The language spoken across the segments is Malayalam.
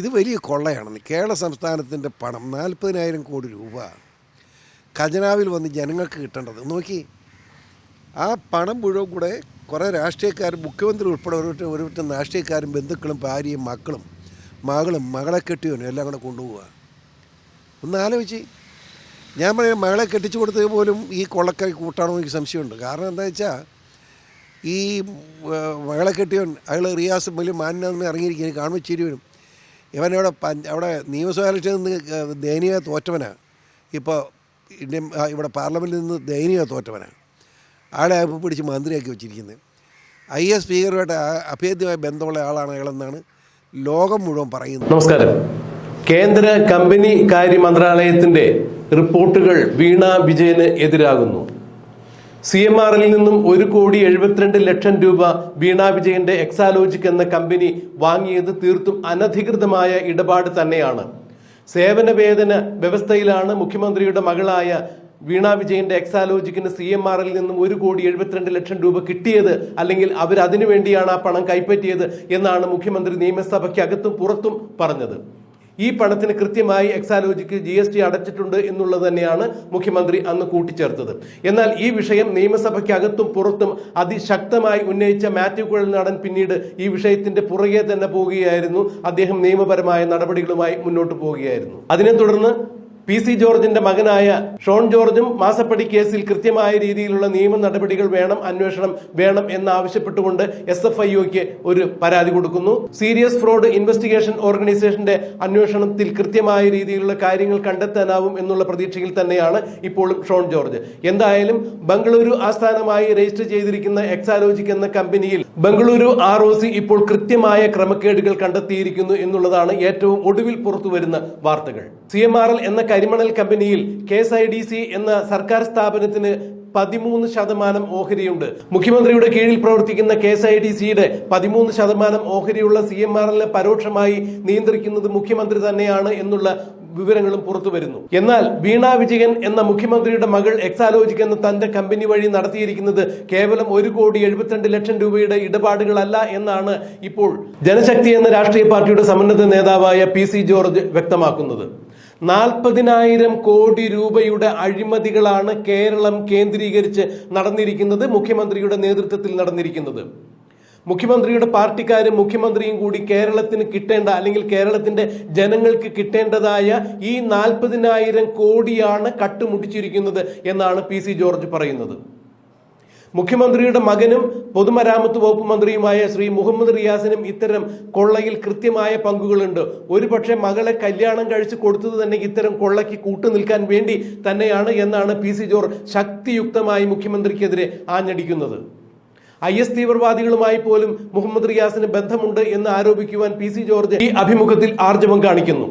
ഇത് വലിയ കൊള്ളയാണെന്ന് കേരള സംസ്ഥാനത്തിന്റെ പണം നാൽപ്പതിനായിരം കോടി രൂപ ഖജനാവിൽ വന്ന് ജനങ്ങൾക്ക് കിട്ടേണ്ടത്. നോക്കി ആ പണം മുഴുവൻ കൂടെ കുറേ രാഷ്ട്രീയക്കാരും മുഖ്യമന്ത്രി ഉൾപ്പെടെ ഒരു ഒരുവിധം രാഷ്ട്രീയക്കാരും ബന്ധുക്കളും ഭാര്യയും മക്കളും മകളും മകളെ കെട്ടിയവനും എല്ലാം കൂടെ കൊണ്ടുപോവുക ഒന്ന് ആലോചിച്ച്. ഞാൻ പറയാം മകളെ കെട്ടിച്ചു കൊടുത്തത് പോലും ഈ കൊള്ളക്കാർ കൂട്ടാണോ എനിക്ക് സംശയമുണ്ട്. കാരണം എന്താ വെച്ചാൽ ഈ മകളെ കെട്ടിയവൻ അയാൾ റിയാസ് വലിയ മാന്യന്ന് ഇറങ്ങിയിരിക്കുകയാണ് കാണുമ്പോൾ ചിരി വരും ഇവൻ ഇവിടെ അവിടെ നിയമസഭ ഇലക്ഷനിൽ നിന്ന് ദയനീയ തോറ്റവനാണ് ഇപ്പോൾ ഇന്ത്യൻ ഇവിടെ പാർലമെന്റിൽ നിന്ന് ദയനീയ തോറ്റവനാണ് ആളെ പിടിച്ച് മന്ത്രിയാക്കി വെച്ചിരിക്കുന്നത് ഐ എസ് സ്പീക്കറുമായിട്ട് അഭേദ്യമായ ബന്ധമുള്ള ആളാണ് അയാളെന്നാണ് ലോകം മുഴുവൻ പറയുന്നത്. നമസ്കാരം. കേന്ദ്ര കമ്പനി കാര്യ മന്ത്രാലയത്തിന്റെ റിപ്പോർട്ടുകൾ വീണ വിജയന് എതിരാകുന്നു. സി എം ആറിൽ നിന്നും ഒരു കോടി എഴുപത്തിരണ്ട് ലക്ഷം രൂപ വീണ വിജയന്റെ എക്സാലോജിക് എന്ന കമ്പനി വാങ്ങിയത് തീർത്തും അനധികൃതമായ ഇടപാട് തന്നെയാണ്. സേവന വേതന വ്യവസ്ഥയിലാണ് മുഖ്യമന്ത്രിയുടെ മകളായ വീണ വിജയന്റെ എക്സാലോജിക്കിന് സി എം ആറിൽ നിന്നും ഒരു കോടി എഴുപത്തിരണ്ട് ലക്ഷം രൂപ കിട്ടിയത് അല്ലെങ്കിൽ അവർ അതിനു വേണ്ടിയാണ് ആ പണം കൈപ്പറ്റിയത് എന്നാണ് മുഖ്യമന്ത്രി നിയമസഭയ്ക്കകത്തും പുറത്തും പറഞ്ഞത്. ഈ പണത്തിന് കൃത്യമായി എക്സാലോജിക്ക് ജി എസ് ടി അടച്ചിട്ടുണ്ട് എന്നുള്ളത് തന്നെയാണ് മുഖ്യമന്ത്രി അന്ന് കൂട്ടിച്ചേർത്തത്. എന്നാൽ ഈ വിഷയം നിയമസഭയ്ക്കകത്തും പുറത്തും അതിശക്തമായി ഉന്നയിച്ച മാത്യു കുഴൽനാടൻ പിന്നീട് ഈ വിഷയത്തിന്റെ പുറകെ തന്നെ പോവുകയായിരുന്നു. അദ്ദേഹം നിയമപരമായ നടപടികളുമായി മുന്നോട്ട് പോവുകയായിരുന്നു. അതിനെ തുടർന്ന് പി സി ജോർജിന്റെ മകനായ ഷോൺ ജോർജും മാസപ്പടി കേസിൽ കൃത്യമായ രീതിയിലുള്ള നിയമ നടപടികൾ വേണം അന്വേഷണം വേണം എന്നാവശ്യപ്പെട്ടുകൊണ്ട് എസ് എഫ് ഐ ഒക്ക് ഒരു പരാതി കൊടുക്കുന്നു. സീരിയസ് ഫ്രോഡ് ഇൻവെസ്റ്റിഗേഷൻ ഓർഗനൈസേഷന്റെ അന്വേഷണത്തിൽ കൃത്യമായ രീതിയിലുള്ള കാര്യങ്ങൾ കണ്ടെത്താനാവും എന്നുള്ള പ്രതീക്ഷയിൽ തന്നെയാണ് ഇപ്പോഴും ഷോൺ ജോർജ്. എന്തായാലും ബംഗളൂരു ആസ്ഥാനമായി രജിസ്റ്റർ ചെയ്തിരിക്കുന്ന എക്സാലോജിക് എന്ന കമ്പനിയിൽ ബംഗളൂരു ആർ ഒ സി ഇപ്പോൾ കൃത്യമായ ക്രമക്കേടുകൾ കണ്ടെത്തിയിരിക്കുന്നു എന്നുള്ളതാണ് ഏറ്റവും ഒടുവിൽ പുറത്തു വരുന്ന വാർത്തകൾ. സി എം ആർ എൽ എന്ന കരിമണൽ കമ്പനിയിൽ K S I D C എന്ന സർക്കാർ സ്ഥാപനത്തിന് പതിമൂന്ന് ശതമാനം ഓഹരിയുണ്ട്. മുഖ്യമന്ത്രിയുടെ കീഴിൽ പ്രവർത്തിക്കുന്ന കെ എസ് ഐ ഡി സിയുടെ പതിമൂന്ന് ശതമാനം ഓഹരിയുള്ള സി എം ആർ എല്ലിനെ പരോക്ഷമായി നിയന്ത്രിക്കുന്നത് മുഖ്യമന്ത്രി തന്നെയാണ് എന്നുള്ള വിവരങ്ങളും പുറത്തു വരുന്നു. എന്നാൽ വീണ വിജയൻ എന്ന മുഖ്യമന്ത്രിയുടെ മകൾ എക്സാലോജിക് എന്ന തന്റെ കമ്പനി വഴി നടത്തിയിരിക്കുന്നത് കേവലം ഒരു കോടി എഴുപത്തിരണ്ട് ലക്ഷം രൂപയുടെ ഇടപാടുകളല്ല എന്നാണ് ഇപ്പോൾ ജനശക്തി എന്ന രാഷ്ട്രീയ പാർട്ടിയുടെ സമന്നത നേതാവായ പി സി ജോർജ് വ്യക്തമാക്കുന്നത്. നാൽപ്പതിനായിരം കോടി രൂപയുടെ അഴിമതികളാണ് കേരളം കേന്ദ്രീകരിച്ച് നടന്നിരിക്കുന്നത് മുഖ്യമന്ത്രിയുടെ നേതൃത്വത്തിൽ നടന്നിരിക്കുന്നത്. മുഖ്യമന്ത്രിയുടെ പാർട്ടിക്കാരും മുഖ്യമന്ത്രിയും കൂടി കേരളത്തിന് കിട്ടേണ്ട അല്ലെങ്കിൽ കേരളത്തിന്റെ ജനങ്ങൾക്ക് കിട്ടേണ്ടതായ ഈ നാൽപ്പതിനായിരം കോടിയാണ് കട്ടുമുട്ടിച്ചിരിക്കുന്നത് എന്നാണ് പി സി ജോർജ് പറയുന്നത്. മുഖ്യമന്ത്രിയുടെ മകനും പൊതുമരാമത്ത് വകുപ്പ് മന്ത്രിയുമായ ശ്രീ മുഹമ്മദ് റിയാസിനും ഇത്തരം കൊള്ളയിൽ കൃത്യമായ പങ്കുകളുണ്ട്. ഒരുപക്ഷെ മകളെ കല്യാണം കഴിച്ച് കൊടുത്തത് തന്നെ ഇത്തരം കൊള്ളയ്ക്ക് കൂട്ടുനിൽക്കാൻ വേണ്ടി തന്നെയാണ് എന്നാണ് പി സി ജോർജ് ശക്തിയുക്തമായി മുഖ്യമന്ത്രിക്കെതിരെ ആഞ്ഞടിക്കുന്നത്. ഐ എസ് തീവ്രവാദികളുമായി പോലും മുഹമ്മദ് റിയാസിന് ബന്ധമുണ്ട് എന്ന് ആരോപിക്കുവാൻ പി സി ജോർജ് ഈ അഭിമുഖത്തിൽ ആർജവം കാണിക്കുന്നു.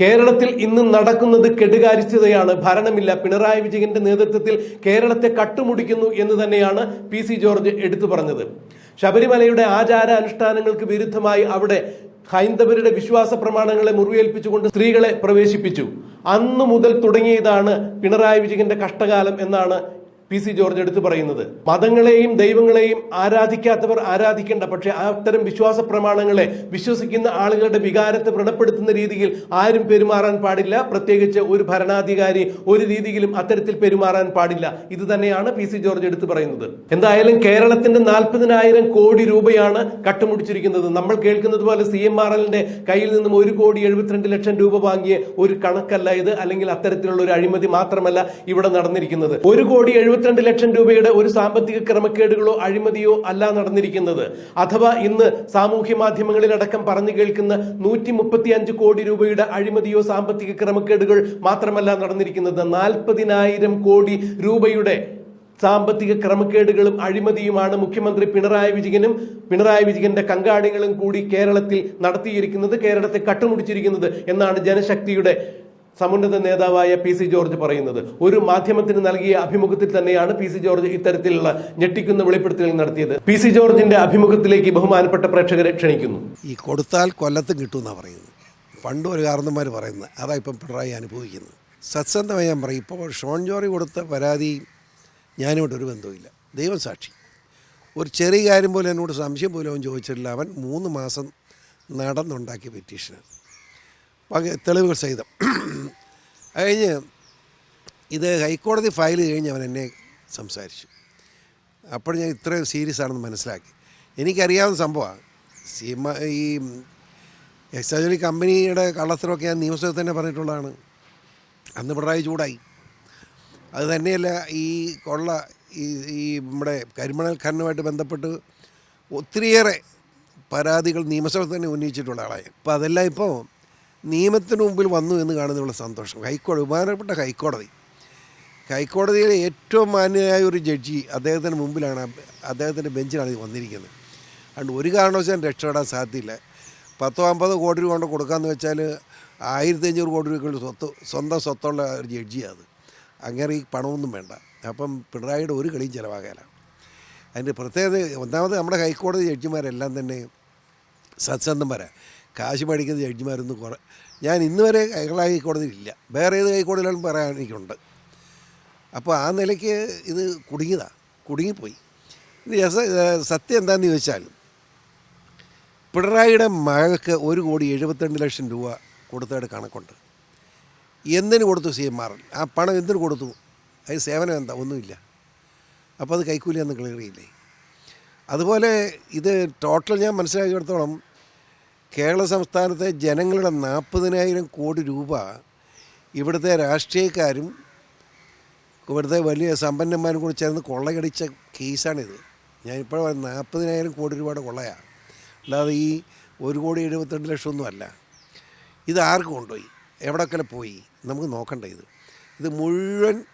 കേരളത്തിൽ ഇന്ന് നടക്കുന്നത് കെടുകാര്യസ്ഥതയാണ് ഭരണമില്ല. പിണറായി വിജയന്റെ നേതൃത്വത്തിൽ കേരളത്തെ കട്ടുമുടിക്കുന്നു എന്ന് തന്നെയാണ് പി സി ജോർജ് എടുത്തു പറഞ്ഞത്. ശബരിമലയുടെ ആചാര അനുഷ്ഠാനങ്ങൾക്ക് വിരുദ്ധമായി അവിടെ ഹൈന്ദവരുടെ വിശ്വാസ പ്രമാണങ്ങളെ മുറിവേൽപ്പിച്ചുകൊണ്ട് സ്ത്രീകളെ പ്രവേശിപ്പിച്ചു. അന്നു മുതൽ തുടങ്ങിയതാണ് പിണറായി വിജയന്റെ കഷ്ടകാലം എന്നാണ് പി സി ജോർജ് എടുത്തു പറയുന്നത് മതങ്ങളെയും ദൈവങ്ങളെയും ആരാധിക്കാത്തവർ ആരാധിക്കേണ്ട പക്ഷെ അത്തരം വിശ്വാസ പ്രമാണങ്ങളെ വിശ്വസിക്കുന്ന ആളുകളുടെ വികാരത്തെ വ്രണപ്പെടുത്തുന്ന രീതിയിൽ ആരും പെരുമാറാൻ പാടില്ല. പ്രത്യേകിച്ച് ഒരു ഭരണാധികാരി ഒരു രീതിയിലും അത്തരത്തിൽ പെരുമാറാൻ പാടില്ല. ഇത് തന്നെയാണ് പി സി ജോർജ് എടുത്തു പറയുന്നത്. എന്തായാലും കേരളത്തിന്റെ നാൽപ്പതിനായിരം കോടി രൂപയാണ് കട്ടുമുടിച്ചിരിക്കുന്നത്. നമ്മൾ കേൾക്കുന്നത് പോലെ സി എം ആർ എല്ലിന്റെ കയ്യിൽ നിന്നും ഒരു കോടി എഴുപത്തിരണ്ട് ലക്ഷം രൂപ വാങ്ങിയ ഒരു കണക്കല്ല ഇത്. അല്ലെങ്കിൽ അത്തരത്തിലുള്ള ഒരു അഴിമതി മാത്രമല്ല ഇവിടെ നടന്നിരിക്കുന്നത്. ഒരു കോടി എഴുപത്തിരണ്ട് ലക്ഷം രൂപയുടെ ഒരു സാമ്പത്തിക ക്രമക്കേടുകളോ അഴിമതിയോ അല്ല നടന്നിരിക്കുന്നത്. അഥവാ ഇന്ന് സാമൂഹ്യ മാധ്യമങ്ങളിലടക്കം പറഞ്ഞു കേൾക്കുന്ന നൂറ്റി മുപ്പത്തി അഞ്ച് കോടി രൂപയുടെ അഴിമതിയോ സാമ്പത്തിക ക്രമക്കേടുകൾ മാത്രമല്ല നടന്നിരിക്കുന്നത്. നാൽപ്പതിനായിരം കോടി രൂപയുടെ സാമ്പത്തിക ക്രമക്കേടുകളും അഴിമതിയുമാണ് മുഖ്യമന്ത്രി പിണറായി വിജയനും പിണറായി വിജയന്റെ കങ്കാണികളും കൂടി കേരളത്തിൽ നടത്തിയിരിക്കുന്നത് കേരളത്തെ കട്ടുമുടിച്ചിരിക്കുന്നത് എന്നാണ് ജനശക്തിയുടെ സമുന്നത നേതാവായ പി സി ജോർജ് പറയുന്നത്. ഒരു മാധ്യമത്തിന് നൽകിയ അഭിമുഖത്തിൽ തന്നെയാണ് പി സി ജോർജ് ഇത്തരത്തിലുള്ള ഞെട്ടിക്കുന്ന വെളിപ്പെടുത്തലുകൾ നടത്തിയത്. പി സി ജോർജിന്റെ അഭിമുഖത്തിലേക്ക് ബഹുമാനപ്പെട്ട പ്രേക്ഷകരെ ക്ഷണിക്കുന്നു. ഈ കൊടുത്താൽ കൊല്ലത്തും കിട്ടുമെന്നാണ് പറയുന്നത്. പണ്ട് ഒരു കാരണന്മാർ പറയുന്നത്. അതാ ഇപ്പം പിണറായി അനുഭവിക്കുന്നത്. സത്സന്ധമായി ഞാൻ പറയും ഇപ്പോൾ ഷോൺ ജോറി കൊടുത്ത പരാതി ഞാനുമായിട്ട് ഒരു ബന്ധവുമില്ല. ദൈവം സാക്ഷി. ഒരു ചെറിയ കാര്യം പോലും എന്നോട് സംശയം പോലും അവൻ ചോദിച്ചിട്ടില്ല. അവൻ മൂന്ന് മാസം നടന്നുണ്ടാക്കിയ പെറ്റീഷനാണ്. തെളിവുകൾ സഹിതം. കഴിഞ്ഞ് ഇത് ഹൈക്കോടതി ഫയൽ കഴിഞ്ഞ് അവൻ എന്നെ സംസാരിച്ചു. അപ്പോൾ ഞാൻ ഇത്രയും സീരിയസ് ആണെന്ന് മനസ്സിലാക്കി. എനിക്കറിയാവുന്ന സംഭവമാണ്. സീമ ഈ എക്സാജറി കമ്പനിയുടെ കള്ളത്തരമൊക്കെ ഞാൻ നിയമസഭയിൽ തന്നെ പറഞ്ഞിട്ടുള്ളതാണ്. അന്ന് പിണറായി ചൂടായി. അത് തന്നെയല്ല ഈ കൊള്ള ഈ ഈ നമ്മുടെ കരിമണൽ ഖനനവുമായിട്ട് ബന്ധപ്പെട്ട് ഒത്തിരിയേറെ പരാതികൾ നിയമസഭയിൽ തന്നെ ഉന്നയിച്ചിട്ടുള്ള ആളായി അപ്പോൾ അതെല്ലാം ഇപ്പോൾ നിയമത്തിന് മുമ്പിൽ വന്നു എന്ന് കാണുന്നതിനുള്ള സന്തോഷം. ഹൈക്കോടതി ബഹുമാനപ്പെട്ട ഹൈക്കോടതി. ഹൈക്കോടതിയിലെ ഏറ്റവും മാന്യനായ ഒരു ജഡ്ജി അദ്ദേഹത്തിന് മുമ്പിലാണ് അദ്ദേഹത്തിന്റെ ബെഞ്ചിലാണ് വന്നിരിക്കുന്നത്. അതുകൊണ്ട് ഒരു കാരണവശാലും രക്ഷപ്പെടാൻ സാധ്യതയില്ല. പത്തോ അമ്പതോ കോടി രൂപ കൊണ്ട് കൊടുക്കാമെന്ന് വെച്ചാൽ ആയിരത്തി അഞ്ഞൂറ് കോടി രൂപയ്ക്കുള്ള സ്വത്ത് സ്വന്തം സ്വത്തുള്ള ഒരു ജഡ്ജിയാണ് അത് അങ്ങനെ ഈ പണമൊന്നും വേണ്ട. അപ്പം പിണറായിയുടെ ഒരു കളിയും ചിലവാകാല അതിന്റെ പ്രത്യേകത ഒന്നാമത് നമ്മുടെ ഹൈക്കോടതി ജഡ്ജിമാരെല്ലാം തന്നെ സത്സന്ധന്മാരാണ് കാശ് മേടിക്കുന്ന ജഡ്ജിമാരൊന്നും കുറേ ഞാൻ ഇന്ന് വരെ കേരള ഹൈക്കോടതിയിൽ ഇല്ല വേറെ ഏത് ഹൈക്കോടതിയിലും പറയാൻ എനിക്കുണ്ട്. അപ്പോൾ ആ നിലയ്ക്ക് ഇത് കുടുങ്ങിയതാണ് കുടുങ്ങിപ്പോയി. സത്യം എന്താണെന്ന് ചോദിച്ചാൽ പിണറായിയുടെ മകൾക്ക് ഒരു കോടി എഴുപത്തിരണ്ട് ലക്ഷം രൂപ കൊടുത്തതായിട്ട് കണക്കുണ്ട്. എന്തിനു കൊടുത്തു സി എം ആർ? ആ പണം എന്തിനു കൊടുത്തു? അതിന് സേവനം എന്താ? ഒന്നുമില്ല. അപ്പോൾ അത് കൈക്കൂലി എന്ന് ക്ലിയർ ചെയ്യില്ലേ? അതുപോലെ ഇത് ടോട്ടൽ ഞാൻ മനസ്സിലാക്കിയിടത്തോളം കേരള സംസ്ഥാനത്തെ ജനങ്ങളുടെ നാൽപ്പതിനായിരം കോടി രൂപ ഇവിടുത്തെ രാഷ്ട്രീയക്കാരും ഇവിടുത്തെ വലിയ സമ്പന്നന്മാരും കൂടി ചേർന്ന് കൊള്ളയടിച്ച കേസാണിത്. ഞാനിപ്പോൾ നാൽപ്പതിനായിരം കോടി രൂപയുടെ കൊള്ളയാണ് അല്ലാതെ ഈ ഒരു കോടി എഴുപത്തിരണ്ട് ലക്ഷമൊന്നും അല്ല. ഇത് ആർക്ക് കൊണ്ടുപോയി? എവിടെയൊക്കെ പോയി? നമുക്ക് നോക്കണ്ട ഇത്. ഇത് മുഴുവൻ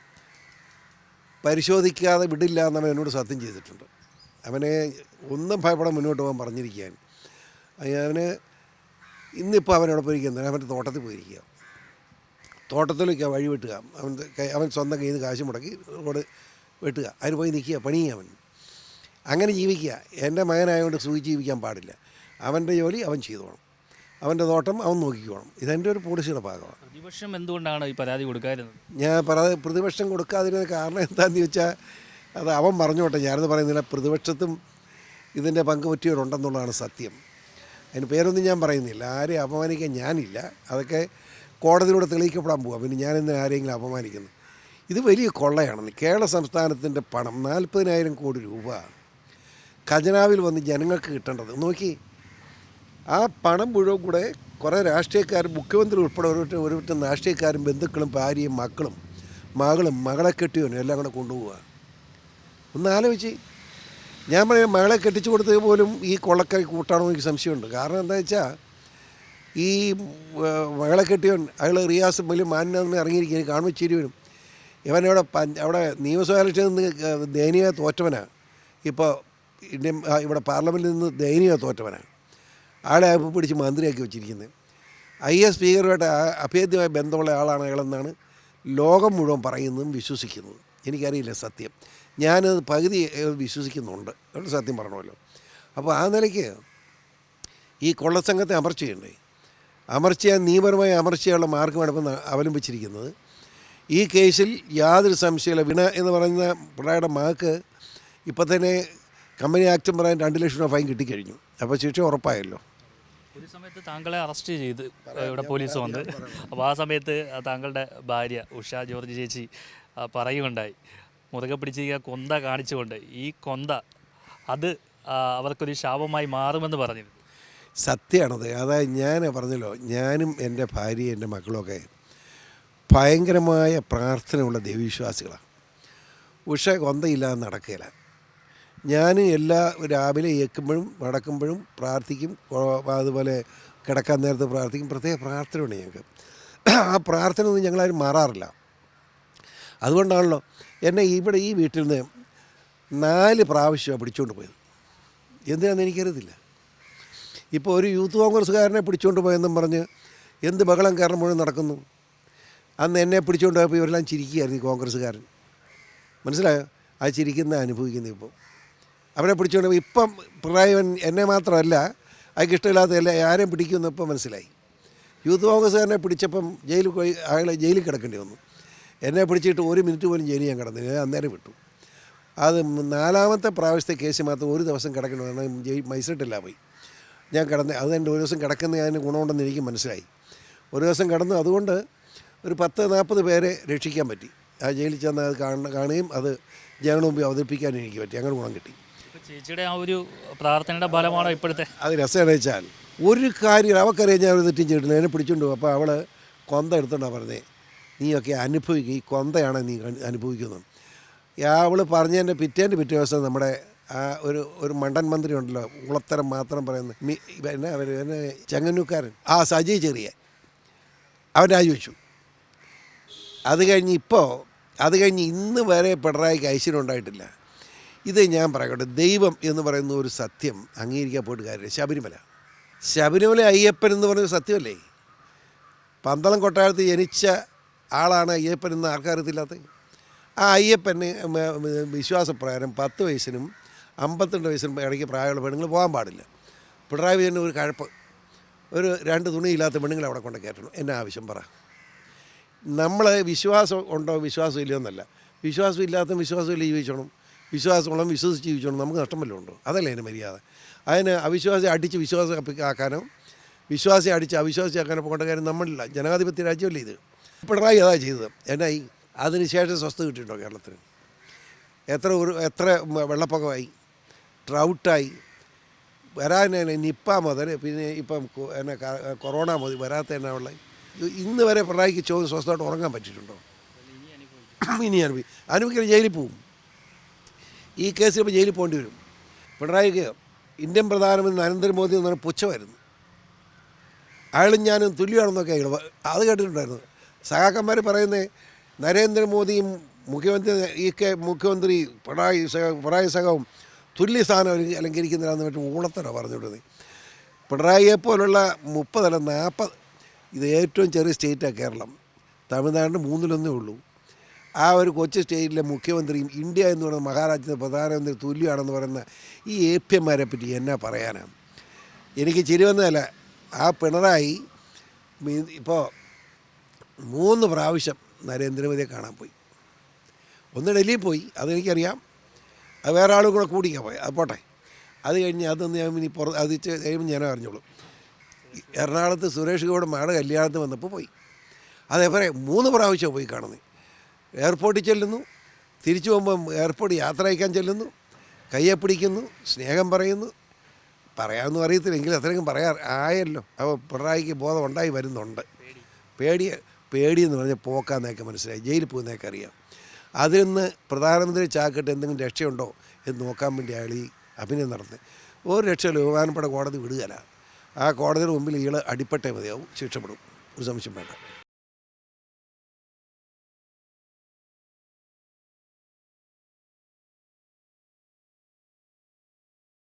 പരിശോധിക്കാതെ വിടില്ല എന്നവൻ എന്നോട് സത്യം ചെയ്തിട്ടുണ്ട്. അവനെ ഒന്നും ഭയപ്പെടാൻ മുന്നോട്ട് പോകാൻ പറഞ്ഞിരിക്കാൻ അവന് ഇന്നിപ്പോൾ അവനോട് പോയിരിക്കുന്നത് അവന്റെ തോട്ടത്തിൽ പോയിരിക്കുക തോട്ടത്തിലേക്ക് വഴി വെട്ടുക. അവൻ അവൻ സ്വന്തം കയ്യിൽ നിന്ന് കാശ് മുടക്കി റോഡ് വെട്ടുക. അതിന് പോയി നിൽക്കുക പണി അവൻ. അങ്ങനെ ജീവിക്കുക. എന്റെ മകനായതുകൊണ്ട് സൂചി ജീവിക്കാൻ പാടില്ല. അവന്റെ ജോലി അവൻ ചെയ്തോണം അവന്റെ തോട്ടം അവൻ നോക്കിക്കോണം ഇതെന്റെ ഒരു പോളിസിയുടെ ഭാഗമാണ്. പ്രതിപക്ഷം എന്തുകൊണ്ടാണ് ഈ പരാതി കൊടുക്കാതിരുന്നത്? ഞാൻ പരാതി പ്രതിപക്ഷം കൊടുക്കാതിരുന്ന കാരണം എന്താണെന്ന് ചോദിച്ചാൽ അത് അവൻ പറഞ്ഞോട്ടെ. ഞാനത് പറയുന്നില്ല. പ്രതിപക്ഷത്തും ഇതിന്റെ പങ്ക് പറ്റിയവരുണ്ടെന്നുള്ളതാണ് സത്യം. അതിന് പേരൊന്നും ഞാൻ പറയുന്നില്ല. ആരെയും അപമാനിക്കാൻ ഞാനില്ല. അതൊക്കെ കോടതിയിലൂടെ തെളിയിക്കപ്പെടാൻ പോവാം. പിന്നെ ഞാനിന്ന് ആരെങ്കിലും അപമാനിക്കുന്നു ഇത് വലിയ കൊള്ളയാണെന്ന്. കേരള സംസ്ഥാനത്തിന്റെ പണം നാൽപ്പതിനായിരം കോടി രൂപ ഖജനാവിൽ വന്ന് ജനങ്ങൾക്ക് കിട്ടേണ്ടത്. നോക്കി ആ പണം മുഴുവൻ കൂടെ കുറേ രാഷ്ട്രീയക്കാരും മുഖ്യമന്ത്രി ഉൾപ്പെടെ ഒരു ഒരു രാഷ്ട്രീയക്കാരും ബന്ധുക്കളും ഭാര്യയും മക്കളും മകളും മകളെ കെട്ടിയവനും എല്ലാം കൂടെ കൊണ്ടുപോവുക ഒന്ന് ആലോചിച്ച്. ഞാൻ പറയാം മകളെ കെട്ടിച്ചു കൊടുത്തത് പോലും ഈ കൊള്ളക്കറി കൂട്ടാണോ എനിക്ക് സംശയമുണ്ട്. കാരണം എന്താ വെച്ചാൽ ഈ മകളെ കെട്ടിയവൻ അയാൾ റിയാസ് വലിയ മാന്യന്ന് ഇറങ്ങിയിരിക്കുക കാണുമ്പോൾ ചിരി വരും. ഇവനവിടെ പഞ്ച് അവിടെ നിയമസഭാ ഇലക്ഷനിൽ നിന്ന് ദയനീയ തോറ്റവനാണ് ഇപ്പോൾ ഇന്ത്യൻ ഇവിടെ പാർലമെന്റിൽ നിന്ന് ദയനീയ തോറ്റവനാണ് ആളെ അയപ്പ് പിടിച്ച് മന്ത്രിയാക്കി വെച്ചിരിക്കുന്നത്. ഐ എസ് സ്പീക്കറുമായിട്ട് അഭേദ്യമായ ബന്ധമുള്ള ആളാണ് അയാളെന്നാണ് ലോകം മുഴുവൻ പറയുന്നതും വിശ്വസിക്കുന്നതും. എനിക്കറിയില്ല സത്യം. ഞാനത് പകുതി വിശ്വസിക്കുന്നുണ്ട്. അത് സത്യം പറഞ്ഞല്ലോ അപ്പോൾ ആ നിലയ്ക്ക് ഈ കൊള്ളസംഘത്തെ അമർച്ചയുണ്ടേ അമർച്ചയ നിയമപരമായ അമർച്ചയുള്ള മാർഗമാണ് ഇപ്പം അവലംബിച്ചിരിക്കുന്നത്. ഈ കേസിൽ യാതൊരു സംശയമില്ല വിണ എന്ന് പറയുന്ന പിള്ളേരുടെ മാക്ക് ഇപ്പം തന്നെ കമ്പനി ആക്ട് പറയാൻ രണ്ട് ലക്ഷം രൂപ ഫൈൻ കിട്ടിക്കഴിഞ്ഞു. അപ്പോൾ ശിക്ഷ ഉറപ്പായല്ലോ. ഒരു സമയത്ത് താങ്കളെ അറസ്റ്റ് ചെയ്ത് ഇവിടെ പോലീസ് വന്ന്. അപ്പോൾ ആ സമയത്ത് താങ്കളുടെ ഭാര്യ ഉഷ ജോർജ് ചേച്ചി പറയുകയുണ്ടായി. മുറുകെ പിടിച്ചിരിക്കുന്ന കൊന്ത കാണിച്ചുകൊണ്ട് ഈ കൊന്ത അത് അവർക്കൊരു ശാപമായി മാറുമെന്ന് പറഞ്ഞിരുന്നു. സത്യമാണത് അതായത് ഞാൻ പറഞ്ഞല്ലോ ഞാനും എന്റെ ഭാര്യയും എന്റെ മക്കളൊക്കെ ഭയങ്കരമായ പ്രാർത്ഥനയുള്ള ദൈവവിശ്വാസികളാണ് ഉഷ കൊന്തയില്ലാതെ നടക്കുകയില്ല. ഞാൻ എല്ലാ രാവിലെ ഏക്കുമ്പോഴും നടക്കുമ്പോഴും പ്രാർത്ഥിക്കും അതുപോലെ കിടക്കാൻ നേരത്ത് പ്രാർത്ഥിക്കും. പ്രത്യേക പ്രാർത്ഥനയുണ്ട് ഞങ്ങൾക്ക്. ആ പ്രാർത്ഥന ഒന്നും ഞങ്ങളാരും മാറാറില്ല. അതുകൊണ്ടാണല്ലോ എന്നെ ഇവിടെ ഈ വീട്ടിൽ നിന്ന് നാല് പ്രാവശ്യമാണ് പിടിച്ചുകൊണ്ട് പോയത്. എന്തിനാണെന്ന് എനിക്കറിയത്തില്ല. ഇപ്പോൾ ഒരു യൂത്ത് കോൺഗ്രസ്സുകാരനെ പിടിച്ചുകൊണ്ട് പോയെന്നും പറഞ്ഞ് എന്ത് ബഹളം കാരണം മുഴുവൻ നടക്കുന്നു. അന്ന് എന്നെ പിടിച്ചുകൊണ്ട് പോയപ്പോൾ ഇവരെല്ലാം ചിരിക്കുകയായിരുന്നു ഈ കോൺഗ്രസ്സുകാരൻ. മനസ്സിലായോ? ആ ചിരിക്കുന്ന അനുഭവിക്കുന്നത് ഇപ്പോൾ അവരെ പിടിച്ചുകൊണ്ട് ഇപ്പം പ്രായവൻ എന്നെ മാത്രമല്ല അയാൾക്ക് ഇഷ്ടമില്ലാത്ത എല്ലാ ആരെയും പിടിക്കുമെന്ന് ഇപ്പം മനസ്സിലായി. യൂത്ത് കോൺഗ്രസ്സുകാരനെ പിടിച്ചപ്പം ജയിലിൽ പോയി അയാളെ ജയിലിൽ കിടക്കേണ്ടി വന്നു. എന്നെ പിടിച്ചിട്ട് ഒരു മിനിറ്റ് പോലും ജയിലിൽ ഞാൻ കിടന്നില്ല. ഞാൻ അന്നേരം വിട്ടു. അത് നാലാമത്തെ പ്രാവശ്യത്തെ കേസ് മാത്രം ഒരു ദിവസം കിടക്കണമെന്ന് ജയിൽ മൈസിട്ടില്ല പോയി. ഞാൻ കിടന്ന് അത് എന്റെ ഒരു ദിവസം കിടക്കുന്ന അതിന് ഗുണമുണ്ടെന്ന് എനിക്ക് മനസ്സിലായി. ഒരു ദിവസം കടന്നു അതുകൊണ്ട് ഒരു പത്ത് നാൽപ്പത് പേരെ രക്ഷിക്കാൻ പറ്റി. ആ ജയിലിൽ ചെന്ന് അത് കാണ കാണുകയും അത് ജനങ്ങളുടെ മുമ്പിൽ അവതരിപ്പിക്കാനും എനിക്ക് പറ്റി. അങ്ങനെ ഗുണം കിട്ടി. ചേച്ചിയുടെ ആ ഒരു പ്രാർത്ഥനയുടെ ഫലമാണോ ഇപ്പോഴത്തെ? അത് രസമെന്ന് വെച്ചാൽ ഒരു കാര്യം അവക്കറിയാം ഞാൻ ഒരു തെറ്റും ചെയ്തിട്ടില്ല. എന്നെ പിടിച്ചുകൊണ്ട് പോകും അപ്പോൾ അവൾ കൊന്ത എടുത്തുകൊണ്ടാണ് പറഞ്ഞേ. നീയൊക്കെ അനുഭവിക്കുക ഈ കൊന്തയാണ് നീ അനുഭവിക്കുന്നത്. അവൾ പറഞ്ഞതിന്റെ പിറ്റേന്റെ പിറ്റേ ദിവസം നമ്മുടെ ആ ഒരു ഒരു മണ്ടൻ മന്ത്രി ഉണ്ടല്ലോ ഉളത്തരം മാത്രം പറയുന്ന പിന്നെ അവർ പിന്നെ ചെങ്ങന്നൂക്കാരൻ ആ സജി ചെറിയ അവൻ രാജിവെച്ചു. അത് കഴിഞ്ഞ് ഇപ്പോൾ അത് കഴിഞ്ഞ് ഇന്ന് വരെ പിണറായിക്ക് ഐശ്വര്യം ഉണ്ടായിട്ടില്ല. ഇത് ഞാൻ പറയട്ടെ ദൈവം എന്ന് പറയുന്ന ഒരു സത്യം അംഗീകരിക്കാൻ പോയിട്ട് കാര്യമില്ല. ശബരിമല. ശബരിമല അയ്യപ്പൻ എന്ന് പറയുന്ന സത്യമല്ലേ? പന്തളം കൊട്ടാരത്തിൽ ജനിച്ച ആളാണ് അയ്യപ്പൻ എന്ന് ആർക്കറിയത്തില്ലാത്ത ആ അയ്യപ്പന് വിശ്വാസപ്രകാരം പത്ത് വയസ്സിനും അമ്പത്തിരണ്ട് വയസ്സിനും ഇടയ്ക്ക് പ്രായമുള്ള പെണ്ണുങ്ങൾ പോകാൻ പാടില്ല. പിണറായി വിജയന്റെ ഒരു കഴപ്പ്. ഒരു രണ്ട് തുണിയില്ലാത്ത പെണ്ണുങ്ങൾ അവിടെ കൊണ്ട് കയറ്റണം. എന്നെ ആവശ്യം പറ. നമ്മൾ വിശ്വാസം ഉണ്ടോ വിശ്വാസം ഇല്ലയോ എന്നല്ല. വിശ്വാസം ഇല്ലാത്ത വിശ്വാസമില്ല ജീവിച്ചോണം. വിശ്വാസമുള്ള വിശ്വസിച്ച് ജീവിച്ചോണം. നമുക്ക് നഷ്ടം വല്ലതും ഉണ്ടോ? അതല്ലേ അതിന് മര്യാദ. അതിന് അവിശ്വാസം അടിച്ച് വിശ്വാസം ആക്കാനോ വിശ്വാസി അടിച്ച് അവിശ്വാസിയാക്കാനോ പോകേണ്ട കാര്യം നമ്മളില്ല. ജനാധിപത്യ രാജ്യമല്ലേ ഇത്. പിണറായി അതാ ചെയ്തത്. എന്നായി അതിനുശേഷം സ്വസ്ഥ കിട്ടിയിട്ടുണ്ടോ കേരളത്തിന്? എത്ര ഒരു എത്ര വെള്ളപ്പൊക്കമായി ട്രൗട്ടായി വരാൻ നിപ്പ മുതൽ പിന്നെ ഇപ്പം എന്നെ കൊറോണ മുതൽ വരാത്ത എന്നാ ഉള്ള. ഇന്ന് വരെ പിണറായിക്ക് ചോദ്യം സ്വസ്ഥമായിട്ട് ഉറങ്ങാൻ പറ്റിയിട്ടുണ്ടോ? ഇനി അനുഭവി അനുഭവിക്കാൻ ജയിലിൽ പോവും. ഈ കേസിൽ ഇപ്പോൾ ജയിലിൽ പോകേണ്ടി വരും. പിണറായിക്ക് ഇന്ത്യൻ പ്രധാനമന്ത്രി നരേന്ദ്രമോദി എന്ന് പറഞ്ഞാൽ പുച്ഛമായിരുന്നു. അയാളും ഞാനും തുല്യമാണെന്നൊക്കെ അത് കേട്ടിട്ടുണ്ടായിരുന്നു. സഹാക്കന്മാർ പറയുന്നത് നരേന്ദ്രമോദിയും മുഖ്യമന്ത്രി ഈ കെ മുഖ്യമന്ത്രി പിണറായി പിണറായി സഖവും തുല്യ സ്ഥാനം അലങ്കരിക്കുന്നതാണെന്ന് മറ്റും ഊളത്തര പറഞ്ഞുകൊണ്ടത് പിണറായിയെ പോലുള്ള മുപ്പതല്ല നാൽപ്പത് ഇത് ഏറ്റവും ചെറിയ സ്റ്റേറ്റാണ് കേരളം. തമിഴ്നാടിന് മൂന്നിലൊന്നേ ഉള്ളൂ. ആ ഒരു കൊച്ചു സ്റ്റേറ്റിലെ മുഖ്യമന്ത്രിയും ഇന്ത്യ എന്ന് പറയുന്ന മഹാരാജ്യത്തെ പ്രധാനമന്ത്രി തുല്യമാണെന്ന് പറയുന്ന ഈ എ പി എമാരെ പറ്റി എന്നാ പറയാനാണ് എനിക്ക് ചിരി വന്നതല്ല ആ പിണറായി ഇപ്പോൾ മൂന്ന് പ്രാവശ്യം നരേന്ദ്രമോദിയെ കാണാൻ പോയി. ഒന്ന് ഡൽഹിയിൽ പോയി അതെനിക്കറിയാം അത് വേറെ ആളും കൂടെ കൂടിക്കാൻ പോയി. അത് പോട്ടെ. അത് കഴിഞ്ഞ് അതൊന്ന് ഞാൻ ഇനി പുറ അത് കഴിയുമ്പോൾ ഞാനും അറിഞ്ഞോളൂ. എറണാകുളത്ത് സുരേഷ് ഗോഡ് മാട കല്യാണത്തിന് വന്നപ്പോൾ പോയി. അതേപോലെ മൂന്ന് പ്രാവശ്യം പോയി കാണുന്നത് എയർപോർട്ടിൽ ചെല്ലുന്നു. തിരിച്ചു പോകുമ്പം എയർപോർട്ട് യാത്ര അയക്കാൻ ചെല്ലുന്നു. കയ്യെ പിടിക്കുന്നു സ്നേഹം പറയുന്നു. പറയാമെന്നും അറിയത്തില്ല. എങ്കിലും അത്രയും പറയാ ആയല്ലോ. അപ്പോൾ പിണറായിക്ക് ബോധം ഉണ്ടായി വരുന്നുണ്ട്. പേടി പേടിയെന്ന് പറഞ്ഞാൽ പോക്കാന്നൊക്കെ മനസ്സിലായി. ജയിലിൽ പോകുന്നതൊക്കെ അറിയാം. അതിൽ നിന്ന് പ്രധാനമന്ത്രി ചാക്കിട്ട് എന്തെങ്കിലും രക്ഷയുണ്ടോ എന്ന് നോക്കാൻ വേണ്ടി അയാൾ ഈ അഭിനയം നടത്തുന്നത്. ഒരു രക്ഷയില്ല ബഹുമാനപ്പെട്ട കോടതി വിടുകയില്ല. ആ കോടതിയുടെ മുമ്പിൽ ഇയാൾ അടിപ്പെട്ടേ മതിയാവും ശിക്ഷപ്പെടും. ഒരു സംശയം വേണ്ട.